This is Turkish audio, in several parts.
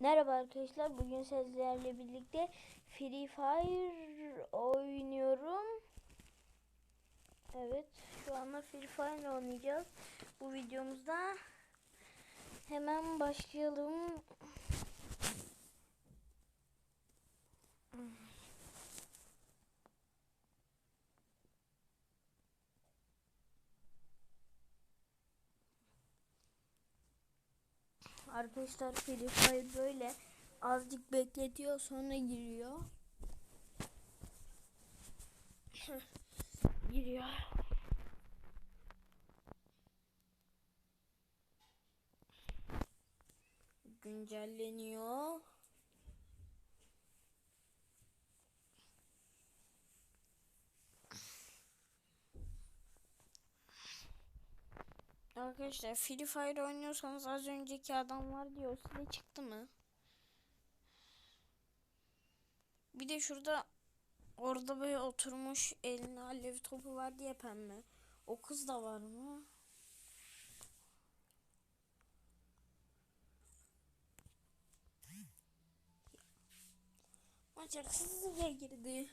Merhaba arkadaşlar. Bugün sizlerle birlikte Free Fire oynuyorum. Evet, şu anda Free Fire oynayacağız. Bu videomuzda hemen başlayalım. Arkadaşlar Free Fire böyle azıcık bekletiyor sonra giriyor. giriyor. Güncelleniyor. Arkadaşlar Free Fire oynuyorsanız az önceki adam var diyor size çıktı mı? Bir de şurada orada böyle oturmuş eline alev topu var diye pembe. O kız da var mı? Maç hırsızlığa girdi.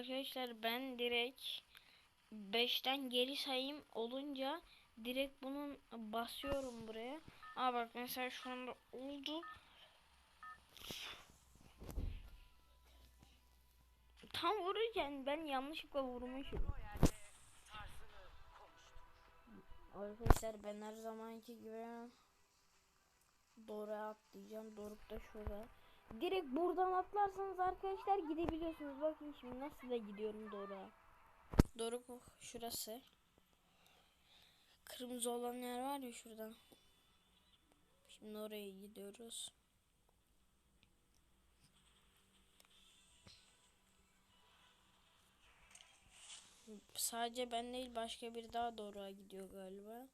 Arkadaşlar ben direkt 5'ten geri sayayım olunca direkt bunun basıyorum buraya. Aa bak mesela şu anda oldu. Tam vururken ben yanlışlıkla vurmuşum. Arkadaşlar ben her zamanki gibi doğru atlayacağım. Doruk da şurada. Direkt buradan atlarsanız arkadaşlar gidebiliyorsunuz. Bakın şimdi nasıl da gidiyorum doğru. Doruk şurası. Kırmızı olan yer var ya şurada. Şimdi oraya gidiyoruz. Sadece ben değil başka bir daha doğruya gidiyor galiba.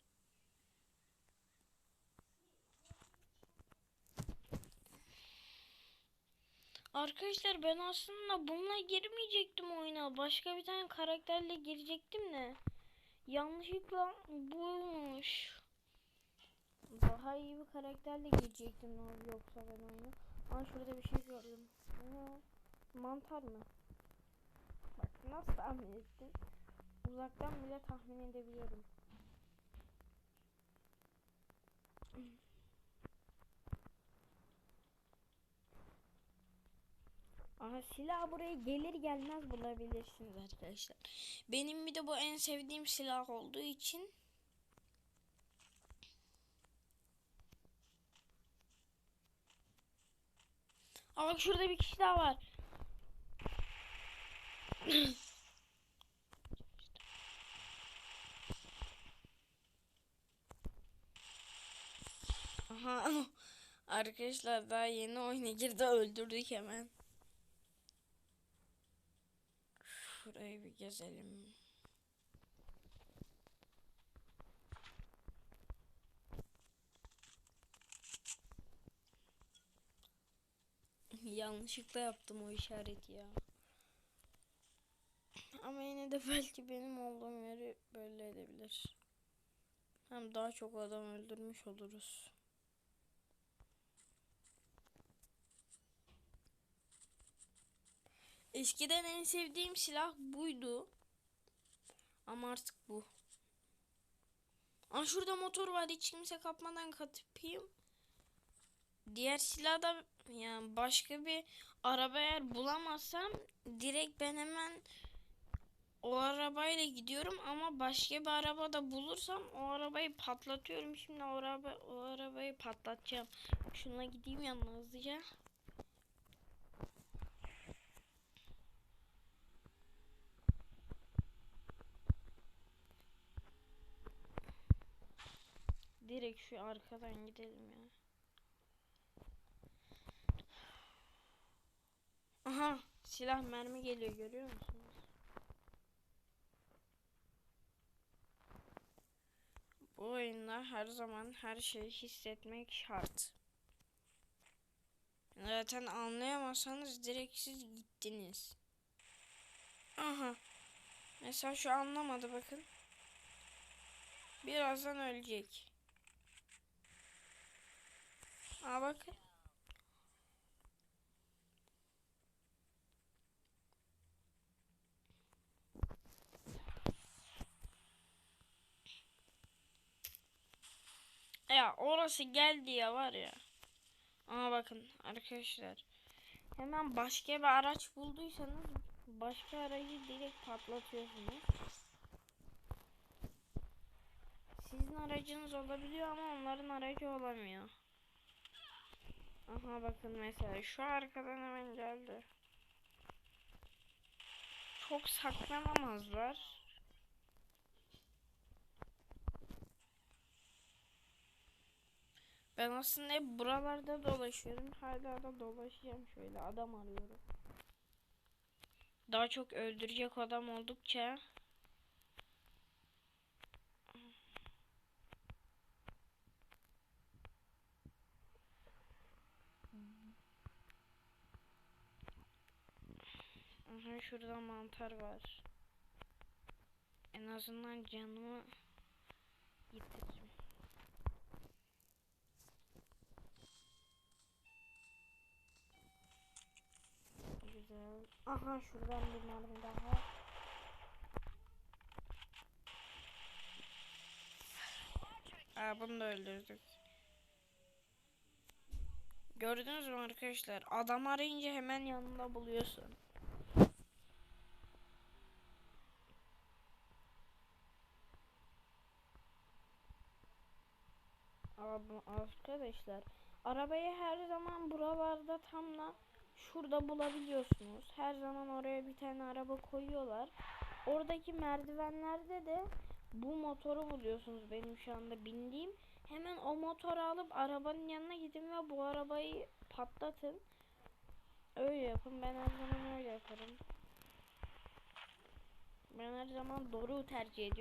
Arkadaşlar ben aslında bununla girmeyecektim oyuna. Başka bir tane karakterle girecektim de. Yanlışlıkla buymuş. Daha iyi bir karakterle girecektim yoksa ben oyuna. Aa şurada bir şey gördüm. Mantar mı? Bak nasıl tahmin ettin? Uzaktan bile tahmin edebiliyorum. Aha silah buraya gelir gelmez bulabilirsiniz arkadaşlar. Benim bir de bu en sevdiğim silah olduğu için Aa bak şurada bir kişi daha var. Aha arkadaşlar daha yeni oyuna girdi öldürdük hemen. Şurayı bir gezelim. Yanlışlıkla yaptım o işareti ya. Ama yine de belki benim olduğum yeri böyle edebilir. Hem daha çok adam öldürmüş oluruz. Eskiden en sevdiğim silah buydu. Ama artık bu. Aa şurada motor var hiç kimse kapmadan katayım. Diğer silah da yani başka bir araba eğer bulamazsam direkt ben hemen o arabayla gidiyorum ama başka bir araba da bulursam o arabayı patlatıyorum. Şimdi o araba o arabayı patlatacağım. Şuna gideyim yanına hızlıca. Direkt şu arkadan gidelim ya. Aha silah mermi geliyor görüyor musunuz? Bu oyunda her zaman her şeyi hissetmek şart. Zaten anlayamazsanız direkt siz gittiniz. Aha. Mesela şu anlamadı bakın. Birazdan ölecek. Aa bakın. Ya orası geldi ya var ya. Aa bakın arkadaşlar. Hemen başka bir araç bulduysanız başka aracı direkt patlatıyorsunuz. Sizin aracınız olabiliyor ama onların aracı olamıyor. Aha bakın mesela şu arkadan hemen geldi. Çok saklanamazlar. Ben aslında hep buralarda dolaşıyorum. Hala da dolaşacağım şöyle adam arıyorum. Daha çok öldürecek adam oldukça Aha şurada mantar var. En azından canımı yitiririm. Güzel. Aha şuradan bir mermi daha. Aa bunu da öldürdük. Gördünüz mü arkadaşlar? Adam arayınca hemen yanında buluyorsun. Abi arkadaşlar arabayı her zaman buralarda tam da şurada bulabiliyorsunuz. Her zaman oraya bir tane araba koyuyorlar. Oradaki merdivenlerde de bu motoru buluyorsunuz benim şu anda bindiğim. Hemen o motoru alıp arabanın yanına gidin ve bu arabayı patlatın. Öyle yapın. Ben her zaman öyle yaparım. Ben her zaman doğru tercih ediyorum.